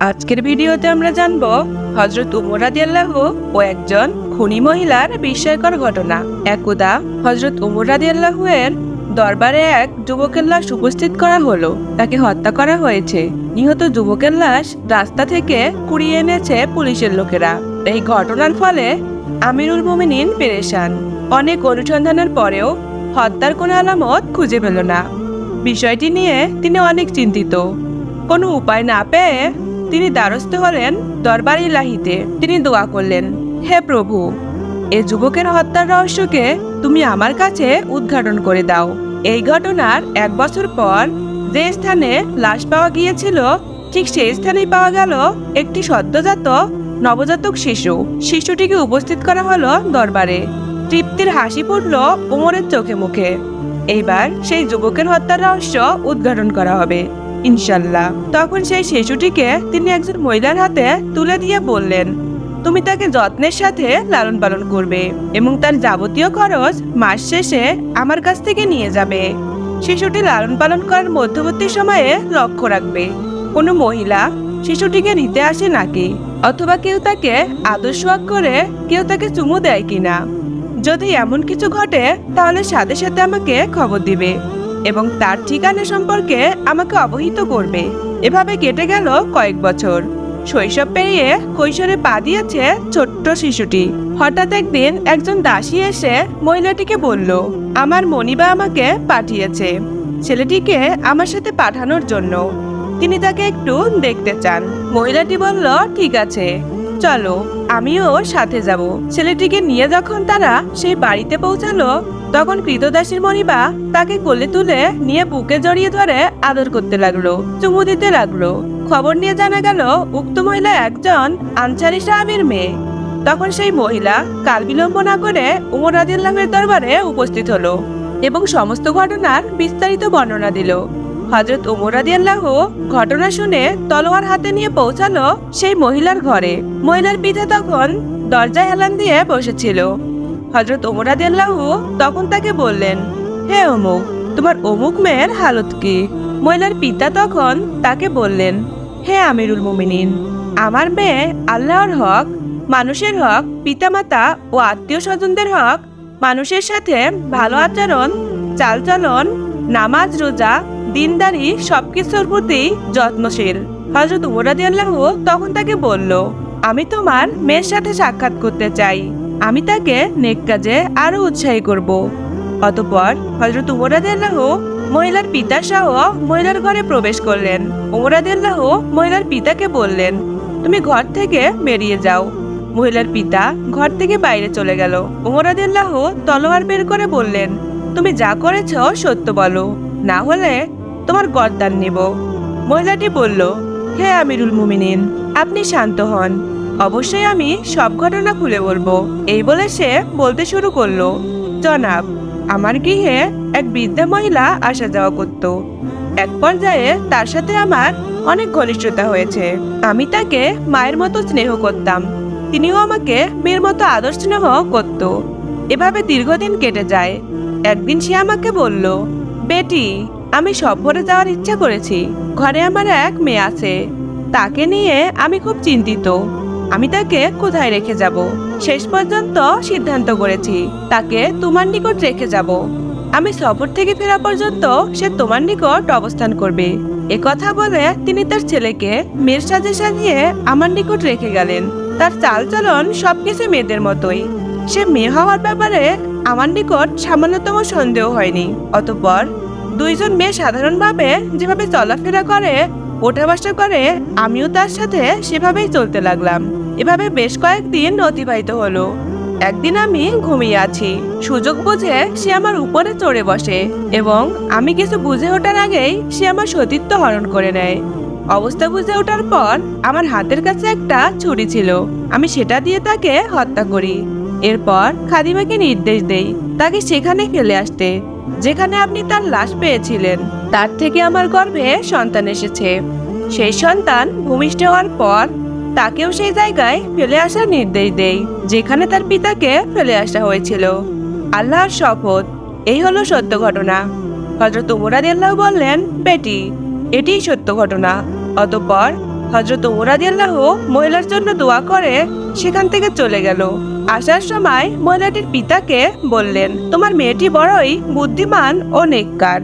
আজকের ভিডিওতে আমরা জানব হজরত উমর রাদিয়াল্লাহ ও একজন খুনি মহিলার বিস্ময়কর ঘটনা। একদা হজরত উমর রাদিয়াল্লাহু এর দরবারে এক যুবকের লাশ উপস্থিত করা হলো। তাকে হত্যা করা হয়েছে। নিহত যুবকের লাশ রাস্তা থেকে কুড়িয়ে এনেছে পুলিশের লোকেরা। এই ঘটনার ফলে আমিরুল মোমিনিন পেরেশান। অনেক অনুসন্ধানের পরেও হত্যার কোনো আলামত খুঁজে পেল না। বিষয়টি নিয়ে তিনি অনেক চিন্তিত। কোনো উপায় না পেয়ে তিনি দ্বারস্থ হলেন দরবার ইলাহিতে। তিনি দোয়া করলেন, হে প্রভু, এ যুবকের হত্যার রহস্যকে তুমি আমার কাছে উদ্ঘাটন করে দাও। এই ঘটনার এক বছর পর যে স্থানে লাশ পাওয়া গিয়েছিল, ঠিক সেই স্থানেই পাওয়া গেল একটি সদ্যজাত নবজাতক শিশু। শিশুটিকে উপস্থিত করা হলো দরবারে। তৃপ্তির হাসি ফুটল ওমরের চোখে মুখে। এইবার সেই যুবকের হত্যার রহস্য উদ্ঘাটন করা হবে। ইনশাল্লাহ। তখন সেই শিশুটিকে তিনি একজন মহিলার হাতে তুলে দিয়ে বললেন, তুমি তাকে যত্নের সাথে লালন পালন করবে এবং তার যাবতীয় খরচ মাস শেষে আমার কাছ থেকে নিয়ে যাবে। শিশুটি লালন পালন করার মধ্যবর্তী সময়ে লক্ষ্য রাখবে। কোনো মহিলা শিশুটিকে নিতে আসে নাকি? অথবা কেউ তাকে আদর্শ করে কেউ তাকে চুমু দেয় কিনা? যদি এমন কিছু ঘটে, তাহলে সাথে সাথে আমাকে খবর দিবে। এবং তার ঠিকানা সম্পর্কে আমাকে অবহিত করবে। এভাবে কেটে গেল কয়েক বছর। শৈশব পেরিয়ে কৈশোরে পা দিয়েছে ছোট্ট শিশুটি। হঠাৎ একদিন একজন দাসী এসে মহিলাটিকে বলল, আমার মনিবা আমাকে পাঠিয়েছে। ছেলেটিকে আমার সাথে পাঠানোর জন্য। তিনি তাকে একটু দেখতে চান। মহিলাটি বলল, ঠিক আছে। চলো, আমিও সাথে যাব। ছেলেটিকে নিয়ে যখন তারা সেই বাড়িতে পৌঁছালো তখন কৃতদাসীর মনিবা তাকে কোলে তুলে নিয়ে বুকে জড়িয়ে ধরে আদর করতে লাগল, চুমু দিতে লাগল। খবর নিয়ে জানা গেল, উক্ত মহিলা একজন আনসারি সাহাবির মেয়ে। তখন সেই মহিলা কাল বিলম্ব না করে উমর রাদিয়াল্লাহের দরবারে উপস্থিত হলো এবং সমস্ত ঘটনার বিস্তারিত বর্ণনা দিল। হজরত উমর রাদিয়াল্লাহ ঘটনা শুনে তলোয়ার হাতে নিয়ে পৌঁছালো সেই মহিলার ঘরে। মহিলার পিঠে তখন দরজায় হেলান দিয়ে বসেছিল। হজরত ওমর রাদিয়াল্লাহু তখন তাকে বললেন, হে অমুক, তোমার অমুক মেয়ের হালত কি? মহিলার পিতা তখন তাকে বললেন, হে আমিরুল মুমিনিন, আমার মেয়ে আল্লাহর হক, মানুষের হক, পিতামাতা ও আত্মীয় স্বজনদের হক, মানুষের সাথে ভালো আচরণ, চালচলন, নামাজ, রোজা, দিনদারি সবকিছুর প্রতি যত্নশীল। হজরত উমরাদি রাদিয়াল্লাহু তখন তাকে বলল, আমি তোমার মেয়ের সাথে সাক্ষাৎ করতে চাই। আমি তাকে নেক কাজে আরও উৎসাহী করব। অতঃপর হজরত উমরাদিল্লাহ মহিলার পিতা সহ মহিলার ঘরে প্রবেশ করলেন। উমরাদিল্লাহ মহিলার পিতাকে বললেন, তুমি ঘর থেকে বেরিয়ে যাও। মহিলার পিতা ঘর থেকে বাইরে চলে গেল। উমরাদিল্লাহ তলোয়ার বের করে বললেন, তুমি যা করেছ সত্য বলো, না হলে তোমার গর্দান নেব। মহিলাটি বলল, হে আমিরুল মুমিনিন, আপনি শান্ত হন। অবশ্যই আমি সব ঘটনা খুলে বলব। এই বলে সে বলতে শুরু করল, জনাব, আমার গৃহে এক বৃদ্ধা মহিলা আসা যাওয়া করত। এক পর্যায়ে তার সাথে আমার অনেক ঘনিষ্ঠতা হয়েছে। আমি তাকে মায়ের মতো স্নেহ করতাম। তিনিও আমাকে মেয়ের মতো আদর স্নেহ করত। এভাবে দীর্ঘদিন কেটে যায়। একদিন সে আমাকে বলল, বেটি, আমি সফরে যাওয়ার ইচ্ছা করেছি। ঘরে আমার এক মেয়ে আছে। তাকে নিয়ে আমি খুব চিন্তিত। আমি তাকে কোথায় রেখে যাব? শেষ পর্যন্ত সিদ্ধান্ত করেছি, তাকে তোমার নিকট রেখে যাব। আমি সফর থেকে ফেরা পর্যন্ত সে তোমার নিকট অবস্থান করবে। এ কথা বলে তিনি তার ছেলেকে মেয়ের সাজে সাজিয়ে আমার নিকট রেখে গেলেন। তার চালচলন সবকিছু মেয়েদের মতোই। সে মেয়ে হওয়ার ব্যাপারে আমার নিকট সামান্যতম সন্দেহ হয়নি। অতঃপর দুইজন মেয়ে সাধারণভাবে যেভাবে চলাফেরা করে ওঠা বসা করে আমিও তার সাথে সেভাবেই চলতে লাগলাম। এভাবে বেশ কয়েকদিন অতিবাহিত হলো। একদিন আমি ঘুমিয়ে আছি। সুযোগ বুঝে সে আমার উপরে চড়ে বসে এবং আমি কিছু বুঝে ওঠার আগেই সে আমার সতীত্ব হরণ করে নেয়। অবস্থা বুঝে ওঠার পর আমার হাতের কাছে একটা ছুরি ছিল। আমি সেটা দিয়ে তাকে হত্যা করি। এরপর খাদিমাকে নির্দেশ দেই, তাকে সেখানে ফেলে আসতে। যেখানে আপনি তার লাশ পেয়েছিলেন, তার থেকে আমার গর্ভে সন্তান এসেছে। সেই সন্তান ভূমিষ্ঠ হওয়ার পর তাকেও সেই জায়গায় ফেলে আসার নির্দেশ দেই, যেখানে তার পিতাকে ফেলে আসা হয়েছিল। আল্লাহর শপথ, এই হলো সত্য ঘটনা। হজরত উমরাদ আল্লাহ বললেন, বেটি এটিই সত্য ঘটনা। অতঃপর হজরত উমর রাদিয়াল্লাহু মহিলার জন্য দোয়া করে সেখান থেকে চলে গেল। আসার সময় মহিলাটির পিতাকে বললেন তোমার মেয়েটি বড়ই বুদ্ধিমান ও নেককার।